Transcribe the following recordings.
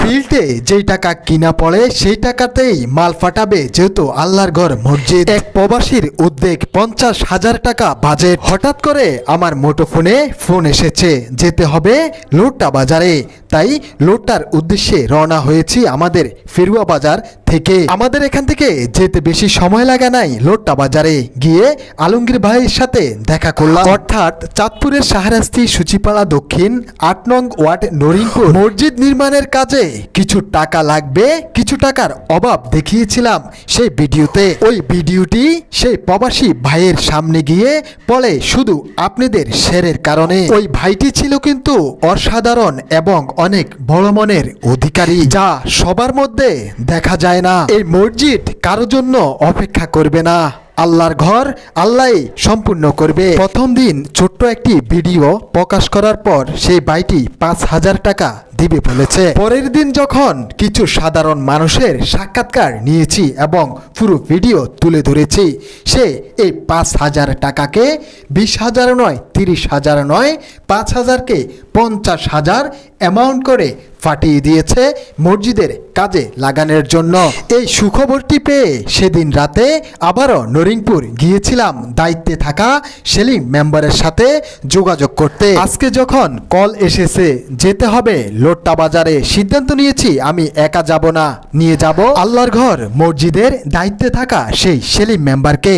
ফিল্ডে যেই টাকা কিনা পড়ে, সেই টাকাতেই মাল ফাটাবে যেহেতু আল্লাহর ঘর মসজিদ। এক প্রবাসীর উদ্বেগ পঞ্চাশ হাজার টাকা বাজেট হঠাৎ করে আমার মুঠোফোনে ফোন এসেছে, যেতে হবে লোট্টা বাজারে। তাই লোট্টার উদ্দেশ্যে রওনা হয়েছি আমাদের ফেরুয়া বাজার থেকে। আমাদের এখান থেকে যেতে বেশি সময় লাগা নাই লোট্টা বাজারে। গিয়ে আলমগীর ভাইয়ের সাথে দেখা করলাম। অর্থাৎ চাঁদপুরের শাহরাস্তি, সুচিপাড়া, দক্ষিণ, আট নং ওয়ার্ড নরিংপুর মসজিদ নির্মাণের কাজে কিছু টাকা লাগবে, কিছু টাকার অভাব দেখিয়েছিলাম সেই ভিডিওতে। ওই ভিডিওটি সেই প্রবাসী ভাইয়ের সামনে গিয়ে পড়ে শুধু আপনাদের শেরের কারণে। ওই ভাইটি ছিল কিন্তু অসাধারণ এবং অনেক বড় মনের অধিকারী যা সবার মধ্যে দেখা যায় না। এই মসজিদ কারোর জন্য অপেক্ষা করবে না। আল্লাহর ঘর আল্লাহ সম্পূর্ণ করবে। প্রথম দিন ছোট্ট একটি ভিডিও প্রকাশ করার পর সেই বাইটি পাঁচ হাজার টাকা দিবে বলেছে। পরের দিন যখন কিছু সাধারণ মানুষের সাক্ষাৎকার নিয়েছি এবং পুরো ভিডিও তুলে ধরেছি, সে এই পাঁচ হাজার টাকাকে বিশ হাজার নয়, তিরিশ হাজার নয়, পাঁচ হাজারকে পঞ্চাশ হাজার অ্যামাউন্ট করে ফাটিয়ে দিয়েছে মসজিদের কাজে লাগানোর জন্য। এই সুখবরটি পেয়ে সেদিন রাতে আবারও নরিংপুর গিয়েছিলাম। দায়িত্বে থাকা সেলিম মেম্বারের সাথে যোগাযোগ করতে। আজকে যখন কল এসেছে, যেতে হবে। লোট্টা বাজারে সিদ্ধান্ত নিয়েছি, আমি একা যাব না, নিয়ে যাব। আল্লাহর ঘর, মসজিদের দায়িত্বে থাকা সেই সেলিম মেম্বারকে।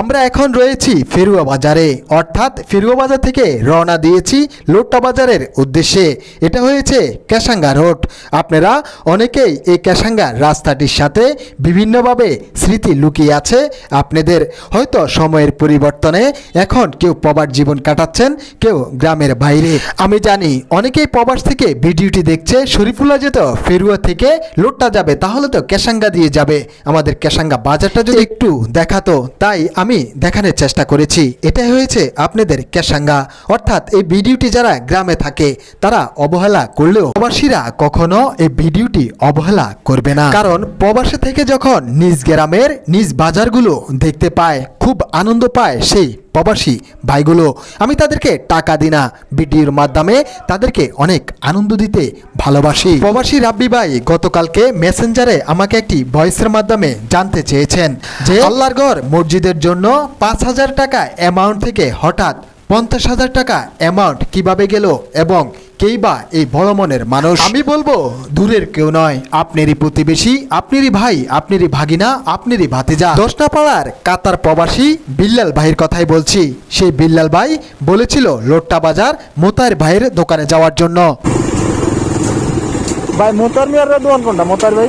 আমরা এখন রয়েছি ফেরুয়া বাজারে। অর্থাৎ ফেরুয়া বাজার থেকে রওনা দিয়েছি লোট্টা বাজারের উদ্দেশ্যে। এটা হয়েছে ক্যাশাঙ্গা রোড। আপনারা অনেকেই এই ক্যাসাঙ্গা রাস্তাটির সাথে বিভিন্নভাবে স্মৃতি লুকিয়ে আছে আপনাদের। হয়তো সময়ের পরিবর্তনে এখন কেউ প্রবাস জীবন কাটাচ্ছেন, কেউ গ্রামের বাইরে। আমি জানি অনেকেই প্রবাস থেকে ভিডিওটি দেখছে, শরীফুল্লাহ যেত ফেরুয়া থেকে লোট্টা যাবে, তাহলে তো ক্যাসাঙ্গা দিয়ে যাবে। আমাদের ক্যাসাঙ্গা বাজারটা যদি একটু দেখাতো, তাই আমি দেখানোর চেষ্টা করেছি। এটাই হয়েছে আপনাদের ক্যাসাঙ্গা অর্থাৎ এই ভিডিওটি যারা গ্রামে থাকে, তারা অবহেলা করলেও প্রবাসীরা কখনো এই ভিডিওটি অবহেলা করবে না। কারণ প্রবাসে থেকে যখন নিজ গ্রামের, নিজ বাজারগুলো দেখতে পায়, খুব আনন্দ পায় সেই প্রবাসী ভাইগুলো। আমি তাদেরকে টাকা দিই না, ভিডিওর মাধ্যমে তাদেরকে অনেক আনন্দ দিতে ভালোবাসি। প্রবাসী রাব্বি ভাই গতকালকে মেসেঞ্জারে আমাকে একটি ভয়েসের মাধ্যমে জানতে চেয়েছেন যে, আল্লাহর ঘর মসজিদের জন্য পাঁচ হাজার টাকা অ্যামাউন্ট থেকে হঠাৎ পঞ্চাশ হাজার টাকা অ্যামাউন্ট কীভাবে গেল এবং কেই বা এই বড় মনের মানুষ। আমি বলব দূরের কেউ নয়। আপনারই প্রতিবেশী আপনারই ভাই আপনারই ভাগিনা আপনারই ভাতিজা। দশটাপাড়ার কাতার প্রবাসী বিল্লাল ভাইয়ের কথাই বলছি। সেই বিল্লাল ভাই বলেছিল লোট্টা বাজার মোতার ভাইয়ের দোকানে যাওয়ার জন্য। ভাই মোতার মিয়ার দোকান কোনটা? মোতার ভাই?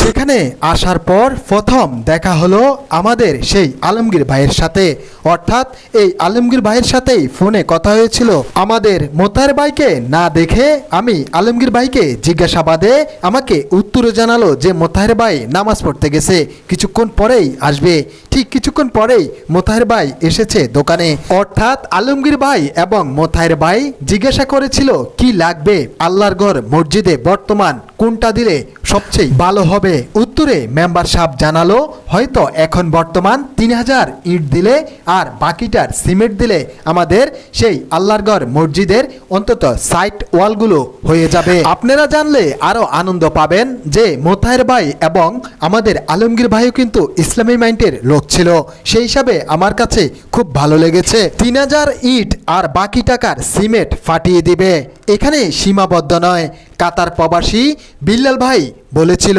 সেখানে আসার পর প্রথম দেখা হলো আমাদের সেই আলমগীর ভাইয়ের সাথে। অর্থাৎ এই আলমগীর ভাইয়ের সাথেই ফোনে কথা হয়েছিল। আমাদের মোতার ভাইকে না দেখে আমি আলমগীর ভাইকে জিজ্ঞাসাবাদে আমাকে উত্তরে জানালো যে মোতাহের ভাই নামাজ পড়তে গেছে, কিছুক্ষণ পরেই আসবে। ঠিক কিছুক্ষণ পরেই মোতাহের ভাই এসেছে দোকানে। অর্থাৎ আলমগীর ভাই এবং মোতাহের ভাই জিজ্ঞাসা করেছিল, কি লাগবে? আল্লাহর ঘর মসজিদে বর্তমান কোনটা দিলে সবচেয়ে ভালো হবে? উত্তরে মেম্বার সাহেব জানালো, হয়তো এখন বর্তমান তিন হাজার ইট দিলে আর বাকিটার সিমেন্ট দিলে আমাদের সেই আল্লাহর ঘর মসজিদের অন্তত সাইট ওয়ালগুলো হয়ে যাবে। আপনারা জানলে আরও আনন্দ পাবেন যে মোতাহের ভাই এবং আমাদের আলমগীর ভাইও কিন্তু ইসলামী মাইন্ডের লোক ছিল। সেই হিসাবে আমার কাছে খুব ভালো লেগেছে। তিন হাজার ইট আর বাকি টাকার সিমেন্ট ফাটিয়ে দিবে। এখানে সীমাবদ্ধ নয়। কাতার প্রবাসী বিল্লাল ভাই বলেছিল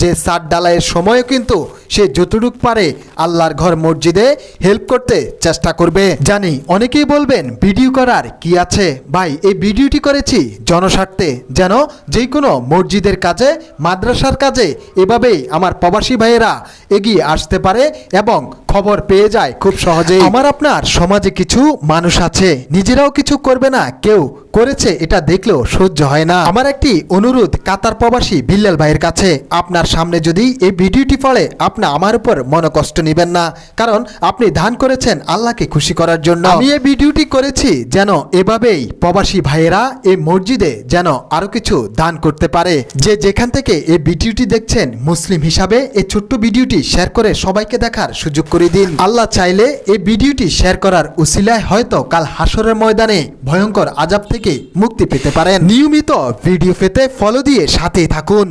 যে সাত ডালাইয়ের সময়ও কিন্তু সে যতটুক পারে আল্লাহর ঘর মসজিদে হেল্প করতে চেষ্টা করবে। জানি অনেকেই বলবেন, ভিডিও করার কি আছে? ভাই, এই ভিডিওটি করেছি জনস্বার্থে। যেন যে কোনো মসজিদের কাজে, মাদ্রাসার কাজে এভাবেই আমার প্রবাসী ভাইয়েরা এগিয়ে আসতে পারে এবং খবর পেয়ে যায় খুব সহজেই। আমার আপনার সমাজে কিছু মানুষ আছে, নিজেরাও কিছু করবে না, কেউ করেছে, এটা দেখলেও সহ্য হয় না। আমার একটি অনুরোধ, কাতার প্রবাসী বিল্লাল ভাইয়ের কাছে। আপনার সামনে যদি এই ভিডিওটি পড়ে, আপনি আমার উপর মনোকষ্ট নেবেন না। কারণ আপনি দান করেছেন আল্লাহকে খুশি করার জন্য। আমি এই ভিডিওটি করেছি যেন এভাবেই প্রবাসী ভাইয়েরা এই মসজিদে যেন আরও কিছু দান করতে পারে। যে যেখান থেকে এই ভিডিওটি দেখছেন, মুসলিম হিসাবে এই ছোট্ট ভিডিওটি শেয়ার করে সবাইকে দেখার সুযোগ করে দিন। আল্লাহ চাইলে এই ভিডিওটি শেয়ার করার উসিলায় হয়তো কাল হাসরের ময়দানে ভয়ঙ্কর আজাব থেকে মুক্তি পেতে পারেন। নিয়মিত ভিডিও পেতে ফলো দিয়ে সাথেই থাকুন।